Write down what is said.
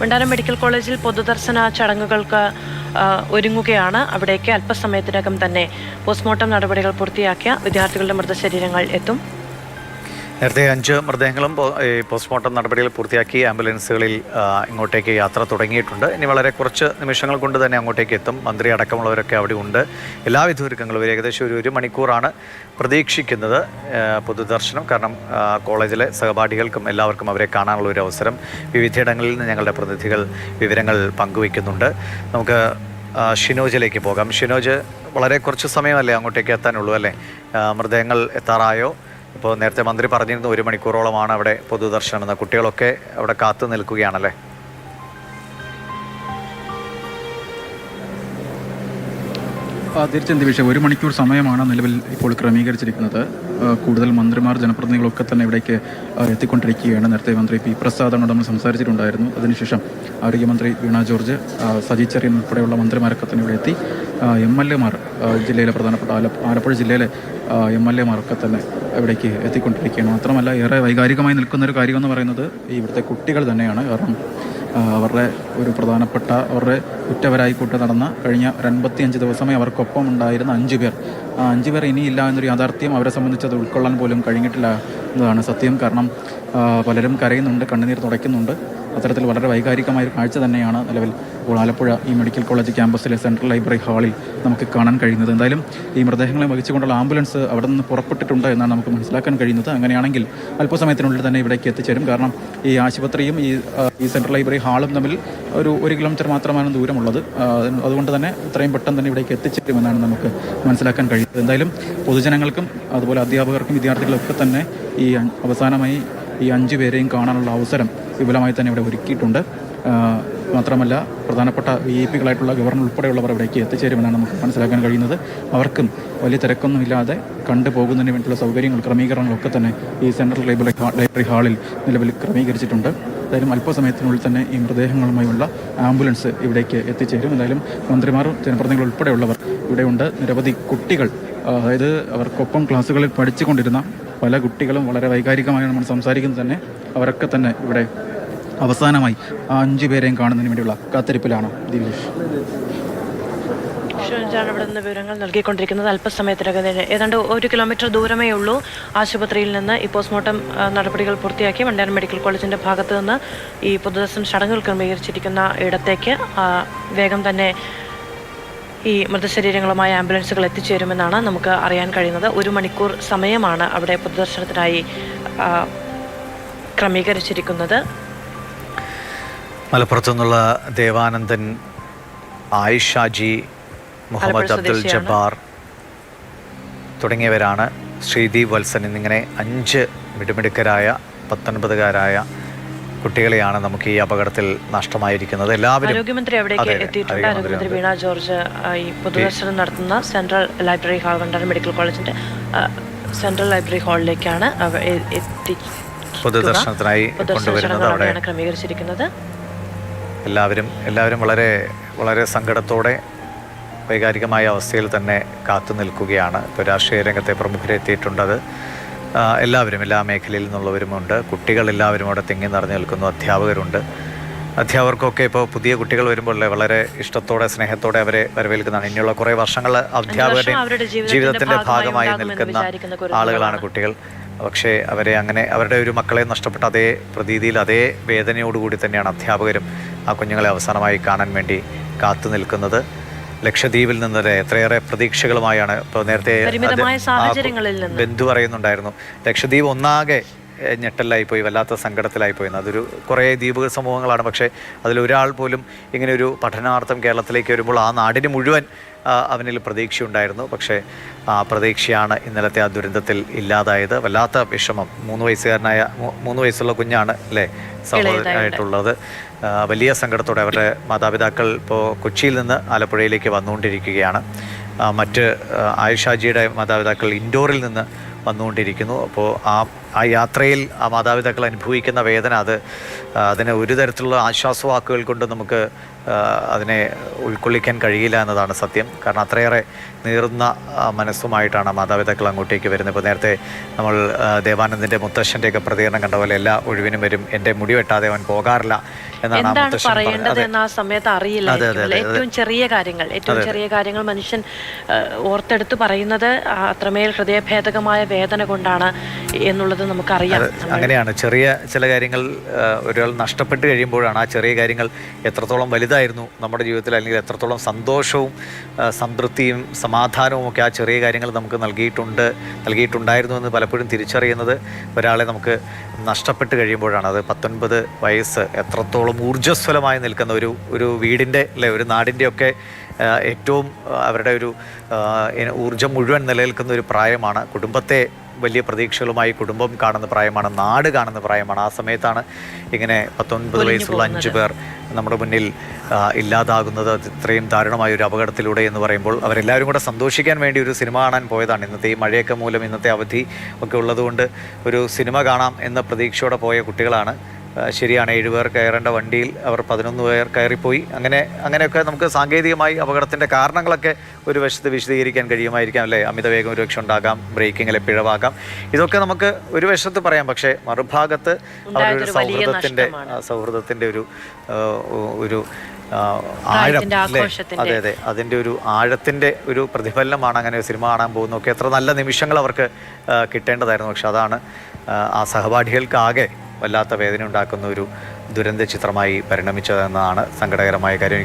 ഭണ്ഡാരം മെഡിക്കൽ കോളേജിൽ പൊതുദർശന ചടങ്ങുകൾക്ക് ഒരുങ്ങുകയാണ്. അവിടേക്ക് അല്പസമയത്തിനകം തന്നെ പോസ്റ്റ്മോർട്ടം നടപടികൾ പൂർത്തിയാക്കിയ വിദ്യാർത്ഥികളുടെ മൃതശരീരങ്ങൾ എത്തും. നേരത്തെ അഞ്ച് മൃതദേഹങ്ങളും പോസ്റ്റ്മോർട്ടം നടപടികൾ പൂർത്തിയാക്കി ആംബുലൻസുകളിൽ ഇങ്ങോട്ടേക്ക് യാത്ര തുടങ്ങിയിട്ടുണ്ട്. ഇനി വളരെ കുറച്ച് നിമിഷങ്ങൾ കൊണ്ട് തന്നെ അങ്ങോട്ടേക്ക് എത്തും. മന്ത്രി അടക്കമുള്ളവരൊക്കെ അവിടെ ഉണ്ട്. എല്ലാവിധ ഒരുക്കങ്ങളും ഒരു ഏകദേശം ഒരു ഒരു മണിക്കൂറാണ് പ്രതീക്ഷിക്കുന്നത് പൊതുദർശനം. കാരണം കോളേജിലെ സഹപാഠികൾക്കും എല്ലാവർക്കും അവരെ കാണാനുള്ള ഒരു അവസരം വിവിധയിടങ്ങളിൽ നിന്ന് ഞങ്ങളുടെ പ്രതിനിധികൾ വിവരങ്ങൾ പങ്കുവയ്ക്കുന്നുണ്ട്. നമുക്ക് ഷിനോജിലേക്ക് പോകാം. ഷിനോജ് വളരെ കുറച്ച് സമയമല്ലേ അങ്ങോട്ടേക്ക് എത്താനുള്ളൂ അല്ലേ? മൃതദേഹങ്ങൾ എത്താറായോ? ഇപ്പോൾ നേരത്തെ മന്ത്രി പറഞ്ഞിരുന്നു ഒരു മണിക്കൂറോളമാണ് അവിടെ പൊതുദർശനം കുട്ടികളൊക്കെ അവിടെ കാത്തു നിൽക്കുകയാണല്ലേ? തീർച്ചയായും ദിവിഷ ഒരു മണിക്കൂർ സമയമാണ് നിലവിൽ ഇപ്പോൾ ക്രമീകരിച്ചിരിക്കുന്നത്. കൂടുതൽ മന്ത്രിമാർ ജനപ്രതിനിധികളൊക്കെ തന്നെ ഇവിടേക്ക് എത്തിക്കൊണ്ടിരിക്കുകയാണ്. നേരത്തെ മന്ത്രി പി പ്രസാദ് നമ്മൾ സംസാരിച്ചിട്ടുണ്ടായിരുന്നു. അതിനുശേഷം ആരോഗ്യമന്ത്രി വീണ ജോർജ് സജി ചെറിയൻ ഉൾപ്പെടെയുള്ള മന്ത്രിമാരൊക്കെ തന്നെ ഇവിടെ എത്തി. എം എൽ എമാർ ജില്ലയിലെ പ്രധാനപ്പെട്ട ആല ആലപ്പുഴ ജില്ലയിലെ എം എൽ എമാരൊക്കെ തന്നെ ഇവിടേക്ക് എത്തിക്കൊണ്ടിരിക്കുകയാണ്. മാത്രമല്ല ഏറെ വൈകാരികമായി നിൽക്കുന്ന ഒരു കാര്യമെന്ന് പറയുന്നത് ഇവിടുത്തെ കുട്ടികൾ തന്നെയാണ്. കാരണം അവരുടെ ഒരു പ്രധാനപ്പെട്ട അവരുടെ കുറ്റവരായിക്കൂട്ട് നടന്ന കഴിഞ്ഞ ഒരു അൻപത്തിയഞ്ച് ദിവസമായി അവർക്കൊപ്പം ഉണ്ടായിരുന്ന അഞ്ചു പേർ. ആ അഞ്ചു പേർ ഇനിയില്ല എന്നൊരു യാഥാർത്ഥ്യം അവരെ സംബന്ധിച്ച് അത് ഉൾക്കൊള്ളാൻ പോലും കഴിഞ്ഞിട്ടില്ല എന്നതാണ് സത്യം. കാരണം പലരും കരയുന്നുണ്ട് കണ്ണുനീർ തുടയ്ക്കുന്നുണ്ട്. അത്തരത്തിൽ വളരെ വൈകാരികമായ ഒരു കാഴ്ച തന്നെയാണ് നിലവിൽ ഇപ്പോൾ ആലപ്പുഴ ഈ മെഡിക്കൽ കോളേജ് ക്യാമ്പസിലെ സെൻട്രൽ ലൈബ്രറി ഹാളിൽ നമുക്ക് കാണാൻ കഴിയുന്നത്. എന്തായാലും ഈ മൃതദേഹങ്ങളെ വഹിച്ചുകൊണ്ടുള്ള ആംബുലൻസ് അവിടെ നിന്ന് പുറപ്പെട്ടിട്ടുണ്ട് എന്നാണ് നമുക്ക് മനസ്സിലാക്കാൻ കഴിയുന്നത്. അങ്ങനെയാണെങ്കിൽ അല്പസമയത്തിനുള്ളിൽ തന്നെ ഇവിടേക്ക് എത്തിച്ചേരും. കാരണം ഈ ആശുപത്രിയും ഈ ഈ സെൻട്രൽ ലൈബ്രറി ഹാളും തമ്മിൽ ഒരു ഒരു കിലോമീറ്റർ മാത്രമാണ് ദൂരമുള്ളത്. അതുകൊണ്ട് തന്നെ ഇത്രയും പെട്ടെന്ന് തന്നെ ഇവിടേക്ക് എത്തിച്ചേരുമെന്നാണ് നമുക്ക് മനസ്സിലാക്കാൻ കഴിയുന്നത്. എന്തായാലും പൊതുജനങ്ങൾക്കും അതുപോലെ അധ്യാപകർക്കും വിദ്യാർത്ഥികൾക്കും തന്നെ ഈ അവസാനമായി ഈ അഞ്ചു പേരെയും കാണാനുള്ള അവസരം വിപുലമായി തന്നെ ഇവിടെ ഒരുക്കിയിട്ടുണ്ട്. മാത്രമല്ല പ്രധാനപ്പെട്ട വി ഐ പികളായിട്ടുള്ള ഗവർണർ ഉൾപ്പെടെയുള്ളവർ ഇവിടേക്ക് എത്തിച്ചേരുമെന്നാണ് നമുക്ക് മനസ്സിലാക്കാൻ കഴിയുന്നത്. അവർക്കും വലിയ തിരക്കൊന്നുമില്ലാതെ കണ്ടുപോകുന്നതിന് വേണ്ടിയുള്ള സൗകര്യങ്ങൾ ക്രമീകരണങ്ങളൊക്കെ തന്നെ ഈ സെൻട്രൽ ലൈബ്രറി ലൈബ്രറി ഹാളിൽ നിലവിൽ ക്രമീകരിച്ചിട്ടുണ്ട്. എന്തായാലും അല്പസമയത്തിനുള്ളിൽ തന്നെ ഈ മൃതദേഹങ്ങളുമായുള്ള ആംബുലൻസ് ഇവിടേക്ക് എത്തിച്ചേരും. എന്തായാലും മന്ത്രിമാരും ജനപ്രതിനിധികൾ ഉൾപ്പെടെയുള്ളവർ ഇവിടെയുണ്ട്. നിരവധി കുട്ടികൾ അതായത് അവർക്കൊപ്പം ക്ലാസ്സുകളിൽ പഠിച്ചുകൊണ്ടിരുന്ന പല കുട്ടികളും വളരെ വൈകാരികമായി നമ്മൾ സംസാരിക്കുന്നത് തന്നെ. അവരൊക്കെ തന്നെ ഇവിടെ അവസാനമായി ആ അഞ്ചു പേരെയും കാണുന്നതിന് വേണ്ടിയുള്ള കാത്തിരിപ്പിലാണ് ദിവിഷ് ഷിനോജാണ് ഇവിടെ നിന്ന് വിവരങ്ങൾ നൽകിക്കൊണ്ടിരിക്കുന്നത് അല്പസമയത്തിനകം ഏതാണ്ട് ഒരു കിലോമീറ്റർ ദൂരമേ ഉള്ളൂ ആശുപത്രിയിൽ നിന്ന്. ഈ പോസ്റ്റ്മോർട്ടം നടപടികൾ പൂർത്തിയാക്കി വണ്ടാനം മെഡിക്കൽ കോളേജിന്റെ ഭാഗത്ത് നിന്ന് ഈ പൊതുദർശന ചടങ്ങുകൾ ക്രമീകരിച്ചിരിക്കുന്ന ഇടത്തേക്ക് വേഗം തന്നെ ഈ മൃതശരീരങ്ങളുമായി ആംബുലൻസുകൾ എത്തിച്ചേരുമെന്നാണ് നമുക്ക് അറിയാൻ കഴിയുന്നത്. ഒരു മണിക്കൂർ സമയമാണ് അവിടെ പൊതുദർശനത്തിനായി ക്രമീകരിച്ചിരിക്കുന്നത് മലപ്പുറത്തു നിന്നുള്ള ദേവാനന്ദൻ ആയിഷാജി മുഹമ്മദ് അബ്ദുൽ. ജബ്ബാർ തുടങ്ങിയവരാണ് ശ്രീദീപ് വത്സൻ എന്നിങ്ങനെ അഞ്ച് മിടുമിടുക്കരായ പത്തൊൻപതുകാരായ കുട്ടികളെയാണ് നമുക്ക് ഈ അപകടത്തിൽ നഷ്ടമായിരിക്കുന്നത് എല്ലാവരും ആരോഗ്യമന്ത്രി അവിടേക്ക് എത്തിയിട്ടുണ്ട് ആരോഗ്യമന്ത്രി വീണ ജോർജ് ഈ പൊതുദർശനം നടത്തുന്ന സെൻട്രൽ ലൈബ്രറി ഹാൾ കണ്ടാണ് മെഡിക്കൽ കോളേജിന്റെ സെൻട്രൽ ലൈബ്രറി ഹാളിലേക്കാണ് അവ എ- എത്തിക്കുക. പൊതുദർശനത്തിനായി പൊതുദർശന കൊണ്ടുവരുന്നത് അവിടെ ക്രമീകരിച്ചിരിക്കുന്നത്. എല്ലാവരും എല്ലാവരും വളരെ വളരെ സങ്കടത്തോടെ വൈകാരികമായ അവസ്ഥയിൽ തന്നെ കാത്തു നിൽക്കുകയാണ്. ഇപ്പോൾ രാഷ്ട്രീയ രംഗത്തെ പ്രമുഖരെത്തിയിട്ടുണ്ട് അത്. എല്ലാവരും എല്ലാ മേഖലയിൽ നിന്നുള്ളവരുമുണ്ട്. കുട്ടികൾ എല്ലാവരും അവിടെ തിങ്ങി നിറഞ്ഞു നിൽക്കുന്നു. അധ്യാപകരുണ്ട്. അധ്യാപകർക്കൊക്കെ ഇപ്പോൾ പുതിയ കുട്ടികൾ വരുമ്പോൾ വളരെ ഇഷ്ടത്തോടെ സ്നേഹത്തോടെ അവരെ വരവേൽക്കുന്നതാണ്. ഇനിയുള്ള കുറേ വർഷങ്ങൾ അധ്യാപകരുടെയും ജീവിതത്തിന്റെ ഭാഗമായി നിൽക്കുന്ന ആളുകളാണ് കുട്ടികൾ. പക്ഷേ അവരെ അങ്ങനെ അവരുടെ ഒരു മക്കളെ നഷ്ടപ്പെട്ട അതേ പ്രതീതിയിൽ അതേ വേദനയോടുകൂടി തന്നെയാണ് അധ്യാപകരും ആ കുഞ്ഞുങ്ങളെ അവസാനമായി കാണാൻ വേണ്ടി കാത്തു നിൽക്കുന്നത്. ലക്ഷദ്വീപിൽ നിന്ന് എത്രയേറെ പ്രതീക്ഷകളുമായാണ് ഇപ്പോൾ നേരത്തെ ബന്ധു പറയുന്നുണ്ടായിരുന്നു ലക്ഷദ്വീപ് ഒന്നാകെ എഹ്, ഞെട്ടലായി പോയി വല്ലാത്ത സങ്കടത്തിലായി പോയി. അതൊരു കുറേ ദ്വീപ് സമൂഹങ്ങളാണ്. പക്ഷേ അതിലൊരാൾ പോലും ഇങ്ങനെ ഒരു പഠനാർത്ഥം കേരളത്തിലേക്ക് വരുമ്പോൾ ആ നാടിന് മുഴുവൻ അവനിൽ പ്രതീക്ഷയുണ്ടായിരുന്നു. പക്ഷേ ആ പ്രതീക്ഷയാണ് ഇന്നലത്തെ ആ ദുരന്തത്തിൽ ഇല്ലാതായത്. വല്ലാത്ത വിഷമം. മൂന്ന് വയസ്സുകാരനായ മൂന്ന് വയസ്സുള്ള കുഞ്ഞാണ് അല്ലേ? സഹോദരനായിട്ടുള്ളത് വലിയ സങ്കടത്തോടെ അവരുടെ മാതാപിതാക്കൾ ഇപ്പോൾ കൊച്ചിയിൽ നിന്ന് ആലപ്പുഴയിലേക്ക് വന്നുകൊണ്ടിരിക്കുകയാണ്. മറ്റ് ആയിഷാജിയുടെ മാതാപിതാക്കൾ ഇൻഡോറിൽ നിന്ന് വന്നുകൊണ്ടിരിക്കുന്നു. അപ്പോൾ ആ ആ യാത്രയിൽ ആ മാതാപിതാക്കൾ അനുഭവിക്കുന്ന വേദന അത് അതിനെ ഒരു തരത്തിലുള്ള ആശ്വാസവാക്കുകൾ കൊണ്ട് നമുക്ക് അതിനെ ഉൾക്കൊള്ളിക്കാൻ കഴിയില്ല എന്നതാണ് സത്യം. കാരണം അത്രയേറെ നീറുന്ന മനസ്സുമായിട്ടാണ് മാതാപിതാക്കൾ അങ്ങോട്ടേക്ക് വരുന്നത്. ഇപ്പോൾ നേരത്തെ നമ്മൾ ദേവാനന്ദന്റെ മുത്തശ്ശന്റെയൊക്കെ പ്രതികരണം കണ്ട പോലെ എല്ലാ ഒഴിവിനും വരും. എന്റെ മുടി വെട്ടാതെ അവൻ പോകാറില്ല. എന്താണ് പറയേണ്ടത് എന്ന് ആ സമയത്ത് അറിയില്ല ഏറ്റവും ചെറിയ കാര്യങ്ങൾ ഏറ്റവും ചെറിയ കാര്യങ്ങൾ മനുഷ്യൻ ഓർത്തെടുത്ത് പറയുന്നത് അത്രമേൽ ഹൃദയഭേദകമായ വേദന കൊണ്ടാണ് എന്നുള്ളത് നമുക്കറിയാം. അങ്ങനെയാണ്. ചെറിയ ചില കാര്യങ്ങൾ ഒരാൾ നഷ്ടപ്പെട്ട് കഴിയുമ്പോഴാണ് ആ ചെറിയ കാര്യങ്ങൾ എത്രത്തോളം വലുതായിരുന്നു നമ്മുടെ ജീവിതത്തിൽ അല്ലെങ്കിൽ എത്രത്തോളം സന്തോഷവും സംതൃപ്തിയും സമാധാനവും ഒക്കെ ആ ചെറിയ കാര്യങ്ങൾ നമുക്ക് നൽകിയിട്ടുണ്ട് നൽകിയിട്ടുണ്ടായിരുന്നു എന്ന് പലപ്പോഴും തിരിച്ചറിയുന്നത് ഒരാളെ നമുക്ക് നഷ്ടപ്പെട്ട് കഴിയുമ്പോഴാണ്. അത് പത്തൊൻപത് വയസ്സ് എത്രത്തോളം ഊർജസ്വലമായി നിൽക്കുന്ന ഒരു ഒരു വീടിന്റെ അല്ലെ ഒരു നാടിന്റെയൊക്കെ ഒക്കെ ഏറ്റവും അവരുടെ ഒരു ഊർജം മുഴുവൻ നിലനിൽക്കുന്ന ഒരു പ്രായമാണ്. കുടുംബത്തെ വലിയ പ്രതീക്ഷകളുമായി കുടുംബം കാണുന്ന പ്രായമാണ് നാട് കാണുന്ന പ്രായമാണ്. ആ സമയത്താണ് ഇങ്ങനെ പത്തൊൻപത് വയസ്സുള്ള അഞ്ച് പേർ നമ്മുടെ മുന്നിൽ ഇല്ലാതാകുന്നത്. ഇത്രയും ദാരുണമായ ഒരു അപകടത്തിലൂടെ എന്ന് പറയുമ്പോൾ അവരെല്ലാവരും കൂടെ സന്തോഷിക്കാൻ വേണ്ടി ഒരു സിനിമ കാണാൻ പോയതാണ്. ഇന്നത്തെ ഈ മഴയൊക്കെ മൂലം ഇന്നത്തെ അവധി ഒക്കെ ഉള്ളതുകൊണ്ട് ഒരു സിനിമ കാണാം എന്ന പ്രതീക്ഷയോടെ പോയ കുട്ടികളാണ്. ശരിയാണ് ഏഴുപേർ കയറേണ്ട വണ്ടിയിൽ അവർ പതിനൊന്ന് പേർ കയറിപ്പോയി. അങ്ങനെ അങ്ങനെയൊക്കെ നമുക്ക് സാങ്കേതികമായി അപകടത്തിന്റെ കാരണങ്ങളൊക്കെ ഒരു വശത്ത് വിശദീകരിക്കാൻ കഴിയുമായിരിക്കാം അല്ലേ? അമിത വേഗം ഒരു പക്ഷെ ഉണ്ടാകാം ബ്രേക്കിങ്ങിലെ പിഴവാകാം. ഇതൊക്കെ നമുക്ക് ഒരു വശത്ത് പറയാം പക്ഷേ മറുഭാഗത്ത് അവരുടെ സൗഹൃദത്തിന്റെ സൗഹൃദത്തിന്റെ ഒരു ഒരു ആഴം അതെ അതെ. അതിന്റെ ഒരു ആഴത്തിന്റെ ഒരു പ്രതിഫലനമാണ് അങ്ങനെ ഒരു സിനിമ കാണാൻ പോകുന്നതൊക്കെ എത്ര നല്ല നിമിഷങ്ങൾ അവർക്ക് കിട്ടേണ്ടതായിരുന്നു. പക്ഷെ അതാണ് ആ സഹപാഠികൾക്കാകെ വല്ലാത്ത വേദന ഉണ്ടാക്കുന്ന ഒരു ദുരന്ത ചിത്രമായി പരിണമിച്ചതെന്നതാണ് സങ്കടകരമായ കാര്യം.